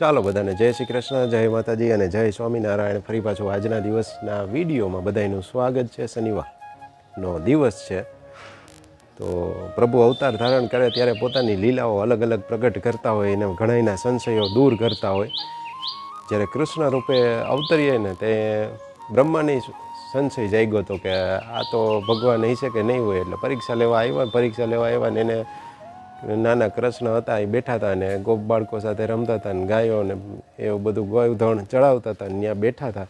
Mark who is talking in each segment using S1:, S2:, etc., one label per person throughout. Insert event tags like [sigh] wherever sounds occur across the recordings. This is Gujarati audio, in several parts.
S1: ચાલો બધાને જય શ્રી કૃષ્ણ, જય માતાજી અને જય સ્વામિનારાયણ. ફરી પાછું આજના દિવસના વિડીયોમાં બધાનું સ્વાગત છે. શનિવારનો દિવસ છે. તો પ્રભુ અવતાર ધારણ કરે ત્યારે પોતાની લીલાઓ અલગ અલગ પ્રગટ કરતા હોય, એને ઘણાના સંશયો દૂર કરતા હોય. જ્યારે કૃષ્ણ રૂપે અવતરીએ ને તે બ્રહ્માની સંશય જાગ્યો હતો કે આ તો ભગવાન હશે કે નહીં હોય, એટલે પરીક્ષા લેવા આવ્યા પરીક્ષા લેવા આવ્યા ને એને નાના કૃષ્ણ હતા એ બેઠા હતા ને ગોપ બાળકો સાથે રમતા હતા ને ગાયો ને એવું બધું ગોધણ ચડાવતા હતા ને ત્યાં બેઠા હતા.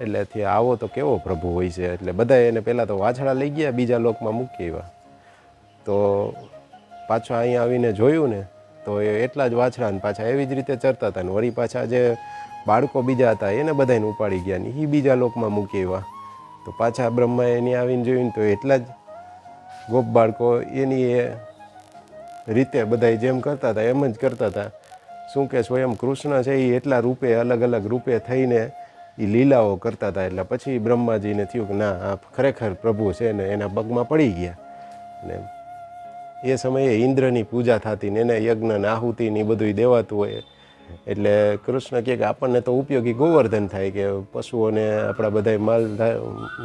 S1: એટલે થી આવો તો કેવો પ્રભુ હોય છે? એટલે બધા એને પહેલાં તો વાછડા લઈ ગયા, બીજા લોકમાં મૂકી આવ્યા. તો પાછા અહીંયા આવીને જોયું ને, તો એ એટલા જ વાછડા ને પાછા એવી જ રીતે ચરતા હતા ને વળી પાછા જે બાળકો બીજા હતા, એને બધાને ઉપાડી ગયા ને એ બીજા લોકમાં મૂકી આવ્યા. તો પાછા બ્રહ્માએ એની આવીને જોયું ને તો એટલા જ ગોપ બાળકો એની એ રીતે બધાય જેમ કરતા હતા, એમ જ કરતા હતા. શું કે સ્વયં કૃષ્ણ છે એ એટલા રૂપે, અલગ અલગ રૂપે થઈને એ લીલાઓ કરતા હતા. એટલે પછી બ્રહ્માજીને થયું કે ના, આ ખરેખર પ્રભુ છે ને એના પગમાં પડી ગયા. ને એ સમયે ઇન્દ્રની પૂજા થતી ને એને યજ્ઞ આહુતિ ને બધું દેવાતું હોય. એટલે કૃષ્ણ કહે કે આપણને તો ઉપયોગી ગોવર્ધન થાય કે પશુઓને આપણા બધાય માલ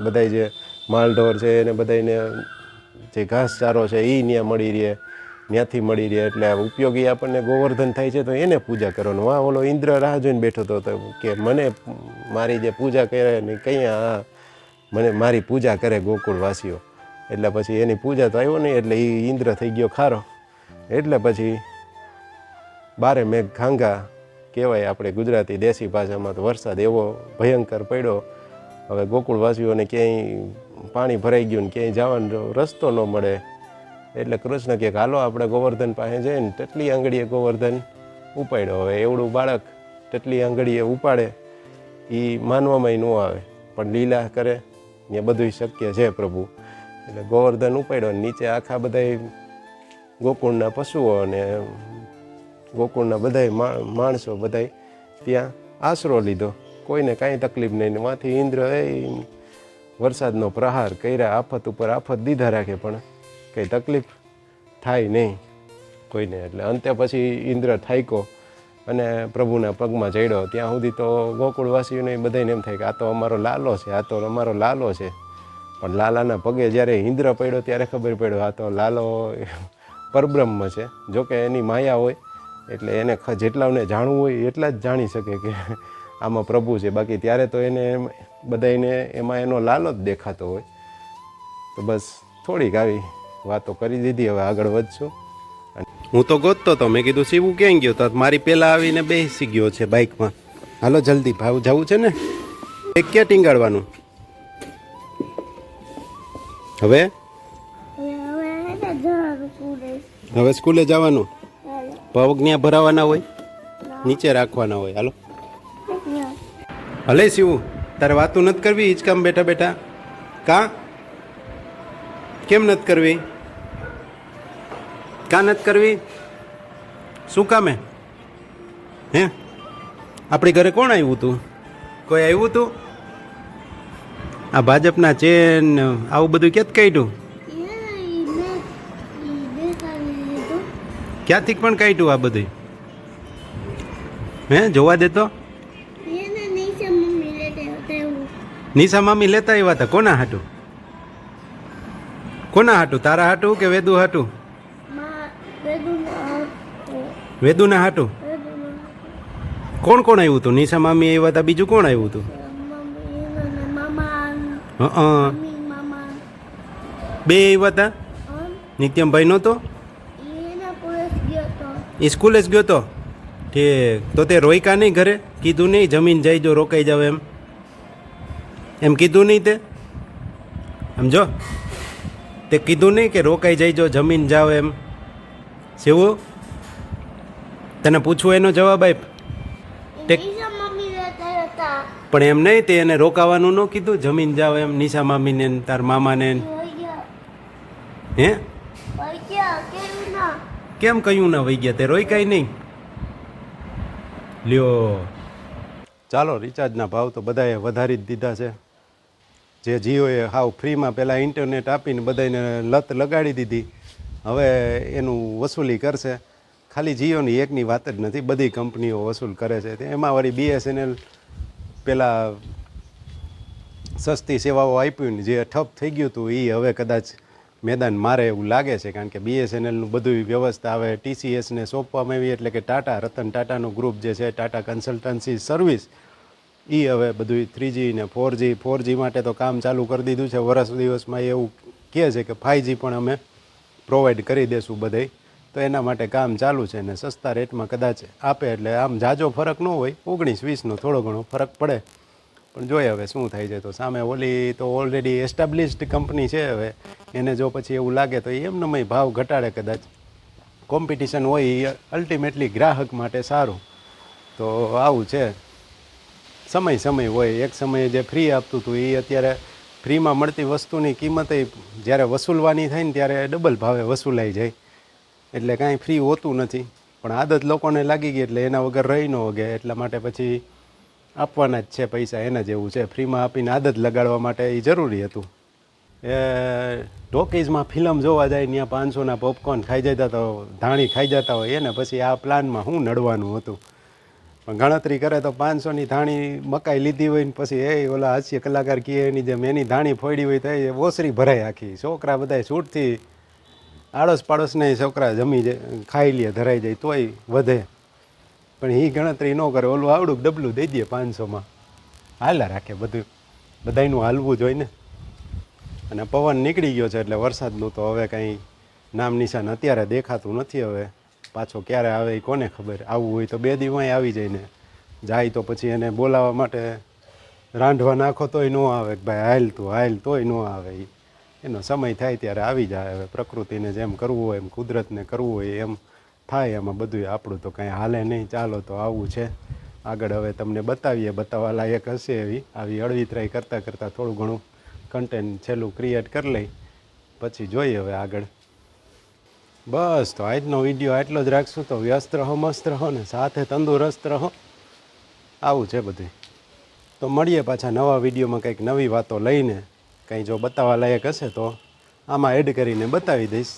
S1: બધાય જે માલઢોર છે એને બધાને જે ઘાસચારો છે એ ત્યાં મળી રહે. ત્યાંથી મળી રહે એટલે ઉપયોગી આપણને ગોવર્ધન થાય છે, તો એને પૂજા કરવાનું. આ ઓલો ઇન્દ્ર રાહ જોઈને બેઠો હતો કે મને મારી જે પૂજા કરે ને આ મને મારી પૂજા કરે ગોકુળવાસીઓ. એટલે પછી એની પૂજા તો આવ્યો નહીં, એટલે એ ઇન્દ્ર થઈ ગયો ખારો. એટલે પછી બારે મેઘ ખાંગા કહેવાય આપણે ગુજરાતી દેશી ભાષામાં તો વરસાદ એવો ભયંકર પડ્યો. હવે ગોકુળવાસીઓને ક્યાંય પાણી ભરાઈ ગયું ને ક્યાંય જવાનો રસ્તો ન મળે. એટલે કૃષ્ણ કે હાલો, આપણે ગોવર્ધન પાસે જઈને તેટલી આંગળીએ ગોવર્ધન ઉપાડ્યો. હવે એવડું બાળક તેટલી આંગળીએ ઉપાડે એ માનવામાં ન આવે. પણ લીલા કરે ને બધું શક્ય છે પ્રભુ. એટલે ગોવર્ધન ઉપાડ્યો નીચે આખા બધા ગોકુળના પશુઓ અને ગોકુળના બધાય માણસો બધાય ત્યાં આશરો લીધો. કોઈને કાંઈ તકલીફ નહીં. માંથી ઇન્દ્ર એ વરસાદનો પ્રહાર કર્યા, આફત ઉપર આફત દીધા રાખે. પણ કંઈ તકલીફ થાય નહીં કોઈને. એટલે અંતે પછી ઇન્દ્ર થાયકો અને પ્રભુના પગમાં ચડ્યો. ત્યાં સુધી તો ગોકુળવાસીઓને બધાને એમ થાય કે આ તો અમારો લાલો છે, આ તો અમારો લાલો છે. પણ લાલાના પગે જ્યારે ઇન્દ્ર પડ્યો ત્યારે ખબર પડ્યો, આ તો લાલો પરબ્રહ્મ છે. જોકે એની માયા હોય, એટલે એને જેટલાને જાણવું હોય એટલા જ જાણી શકે કે આમાં પ્રભુ છે. બાકી ત્યારે તો એને બધાને એમાં એનો લાલો જ દેખાતો હોય. તો બસ થોડીક આવી વાતો કરી દીધી, હવે આગળ વધશું. હું તો ગોતતો તો મેં કીધું, શિવું ક્યાં ગયો? તો મારી પહેલાં આવીને બેસી ગયો છે બાઇકમાં. હાલો, જલ્દી, ભાવ જવું છે ને? એક ક્યાં ટીંગાડવાનું? હવે? હવે સ્કૂલે જવાનું? પગ ત્યાં ભરાવાના હોય? નીચે રાખવાના હોય? હાલો. હલે, શિવું, તારે વાતું નથી કરવી? હિંચકામ બેઠા બેઠા? કા? કેમ નથી કરવી? કા નથી કરવી? શું કામે હે? આપણી ઘરે કોણ આવ્યું હતું? કોઈ આવ્યું હતું? આ ભાજપના ચેન આવું બધું ક્યાંથી કાઢ્યું? ક્યાંથી પણ કાઢ્યું આ બધું હે જોવા દેતો નિશા મામી લેતા આવ્યા હતા? કોના હાટું? કોના હાટું? તારા હાટું કે વેદુ હાટું? વેદુના હાટું? કોણ કોણ આવ્યું હતું નિશા મામી આવ્યા હતા બીજું કોણ આવ્યું હતું બે આવ્યા હતા નિત્યમભાઈ નહોતો? એ સ્કૂલે જ ગયો તો? ઠીક તો તે રોયકા નહીં ઘરે? કીધું નહીં જમીન જઈ જો રોકાઈ જાવ એમ. એમ કીધું નહીં તે? સમજો? તે કીધું નહીં કે રોકાઈ જઈજો જમીન જાવ એમ. શેવું તને પૂછવું એનો જવાબ આપ. તે- પણ એમ નહીં તે એને રોકાવાનું ન કીધું જમીન જાવ એમ નિશા મામીને તાર મામાને. હે? કેમ કયું ના વહી ગયા? તે રોઈ કાંઈ નહીં. લ્યો. ચાલો રિચાર્જના ભાવ તો બધાએ વધારી જ દીધા છે. જે જીઓએ હાવ ફ્રીમાં પહેલાં ઇન્ટરનેટ આપીને બધાને લત લગાડી દીધી. હવે એનું વસૂલી કરશે.
S2: ખાલી જીઓની એકની વાત જ નથી, બધી કંપનીઓ વસૂલ કરે છે. એમાં વળી બીએસએનએલ પેલા સસ્તી સેવાઓ આપ્યું ને જે ઠપ થઈ ગયું હતું એ હવે કદાચ મેદાન મારે એવું લાગે છે, કારણ કે બીએસએનએલનું બધું વ્યવસ્થા હવે ટીસીએસને સોંપવામાં આવી, એટલે કે ટાટા, રતન ટાટાનું ગ્રુપ જે છે, ટાટા કન્સલ્ટન્સી સર્વિસ એ હવે બધું થ્રીજી ને ફોરજી ફોરજી માટે તો કામ ચાલુ કરી દીધું છે. વર્ષ દિવસમાં એવું કહે છે કે ફાઇવજી પણ અમે પ્રોવાઈડ કરી દેશું બધે. તો એના માટે કામ ચાલુ છે ને સસ્તા રેટમાં કદાચ આપે એટલે આમ જાજો ફરક ન હોય. ઓગણીસ વીસનો થોડો ઘણો ફરક પડે. પણ જોઈએ હવે શું થાય છે. તો સામે ઓલી તો ઓલરેડી એસ્ટાબ્લિશ્ડ કંપની છે હવે. એને જો પછી એવું લાગે તો એમનેમય ભાવ ઘટાડે કદાચ. કોમ્પિટિશન હોય એ અલ્ટિમેટલી ગ્રાહક માટે સારું. તો આવું છે. સમય સમય હોય, એક સમયે જે ફ્રી આપતું હતું, એ અત્યારે ફ્રીમાં મળતી વસ્તુની કિંમત જ્યારે વસૂલવાની થાય ને ત્યારે ડબલ ભાવે વસૂલાઈ જાય. એટલે કાંઈ ફ્રી હોતું નથી. પણ આદત લોકોને લાગી ગઈ એટલે એના વગર રહી ન વગે એટલા માટે પછી આપવાના જ છે પૈસા, એના જેવું છે. ફ્રીમાં આપીને આદત લગાડવા માટે એ જરૂરી હતું. એ ટોકીઝમાં ફિલ્મ જોવા જાય ત્યાં પાંચસોના પોપકોર્ન ખાઈ જતા તો ધાણી ખાઈ જતા હોય, એને પછી આ પ્લાનમાં શું નડવાનું હતું. ગણતરી કરે તો પાંચસોની ધાણી મકાઈ લીધી હોય ને પછી એ ઓલા હાસ્ય કલાકાર કહે એની જેમ એની ધાણી ફોડી હોય તો એ ઓસરી ભરાય આખી. છોકરા બધા છૂટથી આડોશ પાડોશને છોકરા જમી જાય, ખાઈ લે, ધરાઈ જાય, તોય વધે. પણ એ ગણતરી ન કરે, ઓલું આવડું ડબલું દઈ દે પાંચસોમાં. હાલા રાખે બધું. બધાયનું હાલવું જોઈએ ને. અને પવન નીકળી ગયો છે એટલે વરસાદનું તો હવે કંઈ નામ નિશાન અત્યારે દેખાતું નથી હવે. પાછો ક્યારે આવે એ કોને ખબર? આવવું હોય તો બે દીવાય આવી જાય ને જાય તો પછી એને બોલાવવા માટે રાંધવા નાખો તોય ન આવે કે ભાઈ હાલ તું, હાલ તોય ન આવે એ એનો સમય થાય ત્યારે આવી જાય. હવે પ્રકૃતિને જેમ કરવું હોય એમ, કુદરતને કરવું હોય એમ થાય એમાં બધું આપણું તો કંઈ હાલે નહીં. ચાલો તો આવું છે. આગળ હવે તમને બતાવીએ, બતાવવા લાયક હશે એવી. આવી અળવિતરાઈ કરતાં કરતાં થોડું ઘણું કન્ટેન્ટ છેલ્લું ક્રિએટ કરી લઈ. પછી જોઈએ હવે આગળ. બસ, તો આજનો વીડિયો આટલો જ રાખશું. તો વ્યસ્ત રહો, મસ્ત રહો ને સાથે તંદુરસ્ત રહો. આવું છે બધું તો મળીએ પાછા નવા વિડીયોમાં કંઈક નવી વાતો લઈને. કંઈ જો બતાવવા લાયક હશે તો આમાં એડ કરીને બતાવી દઈશ.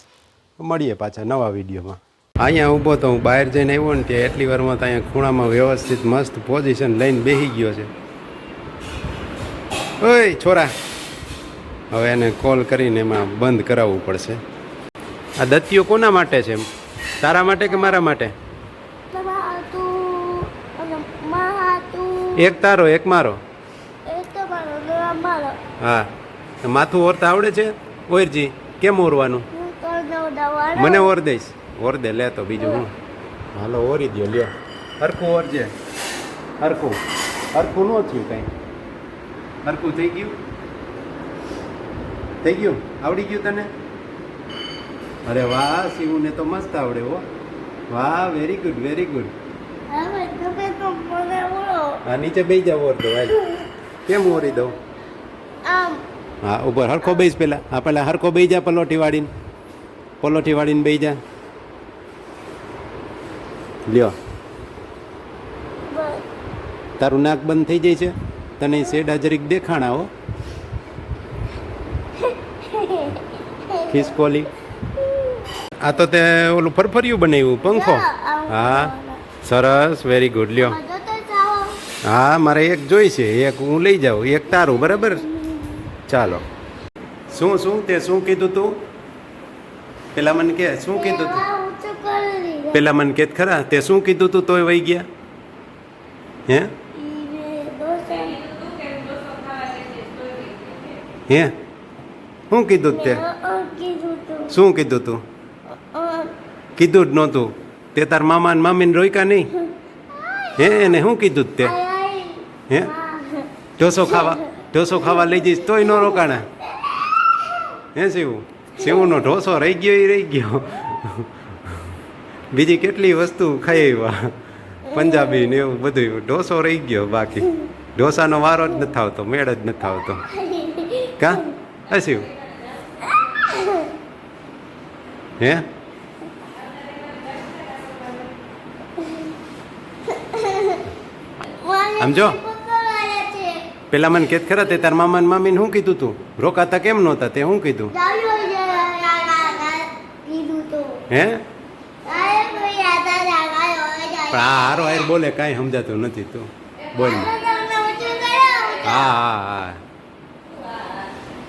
S2: મળીએ પાછા નવા વિડીયોમાં અહીંયા ઊભો તો હું બહાર જઈને આવ્યો ને ત્યાં એટલી વારમાં તો અહીંયા ખૂણામાં વ્યવસ્થિત મસ્ત પોઝિશન લઈને બેસી ગયો છે. ઓય, છોરા. હવે એને કોલ કરીને એમાં બંધ કરાવવું પડશે. આ દત્તિઓ કોના માટે છે તારા માટે કે મારા માટે? એક તારો એક મારો. હા. માથું ઓરતા આવડે છે? ઓરજી કેમ ઓરવાનું? મને ઓર દઈશ. ઓર દે લે તો બીજું હું. હાલો ઓરી દો લ્યો. હરખું ઓરજે. હરખું. હરખું ન થયું કાંઈ. હરખું થઈ ગયું? થઈ ગયું? આવડી ગયું તને? અરે વાહ શિવને તો મસ્ત આવડે હો. વાહ વેરી ગુડ વેરી ગુડ. હા નીચે બેસી જાવ ઓર દો હાલ. કેમ ઓરી દઉં? હા ઉપર હરખો બેસ પેલા. હા પેલા હરખો બેસી જા પલોઠી વાળીને. પલોઠી વાળીને બેસી જા. લ્યો. તારું નાક બંધ થઈ જાય છે. તને શેડા જરીક દેખાણા હો. [laughs] ખિસકોલી. આ તો તે ઓલું ફરફર્યું બનાવ્યું પંખો. હા સરસ વેરી ગુડ લ્યો. હા મારે એક જોઈ છે. એક હું લઈ જાઉં. એક તારું બરાબર? ચાલો. શું શું તે શું કીધું તું? પેલા મને કે શું કીધું તું? પેલા મને કે ખરા. તે શું કીધું તું તોય વહી ગયા? હે? હે? શું કીધું તે. શું કીધું તું? કીધું જ નહોતું. તે તાર મામા ને મામીને રોક્યા નહીં? હે, એને શું કીધું તે. હે? ઢોસો ખાવા ઢોસો ખાવા લઈ જઈશ, તોય ન રોકાણા. હે, શિવું? શિવનો ઢોસો રહી ગયો એ રહી ગયો. બીજી કેટલી વસ્તુ ખાઈ આવ્યા. પંજાબી ને એવું બધું ઢોસો રહી ગયો બાકી. ઢોસાનો વારો જ નથી આવતો, મેળ જ નથી આવતો. કા? હે, શિવ? હે?
S3: Wala
S2: આમ જો.
S3: si Pagkalaya, che.
S2: પેલા મને કેત ખરા તે તાર મામા મામીને શું કીધું તું? રોકાતા કેમ નહોતા તે શું કીધું. હે? પણ આ હારો હાર બોલે કાંઈ સમજાતું નથી તું. બોલ હા હા હા.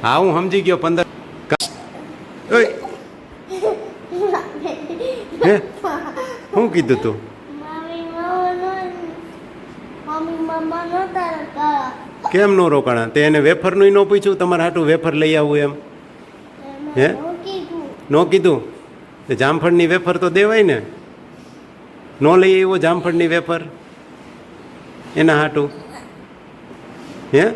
S2: હા હું સમજી ગયો પંદર શું કીધું તું? કેમ નો રોકાણા? તે એને વેફરનું ન પૂછ્યું તમારે હાટું વેફર લઈ આવું એમ. હે? નો કીધું. તે જામફળની વેફર તો દેવાય ને. ન લઈ આવ્યો જામફળની વેફર? એના હાટું. હે.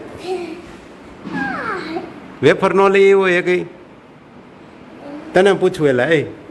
S2: વેફર ન લઈ આવ્યો એ કઈ? તને પૂછવું એલા એ.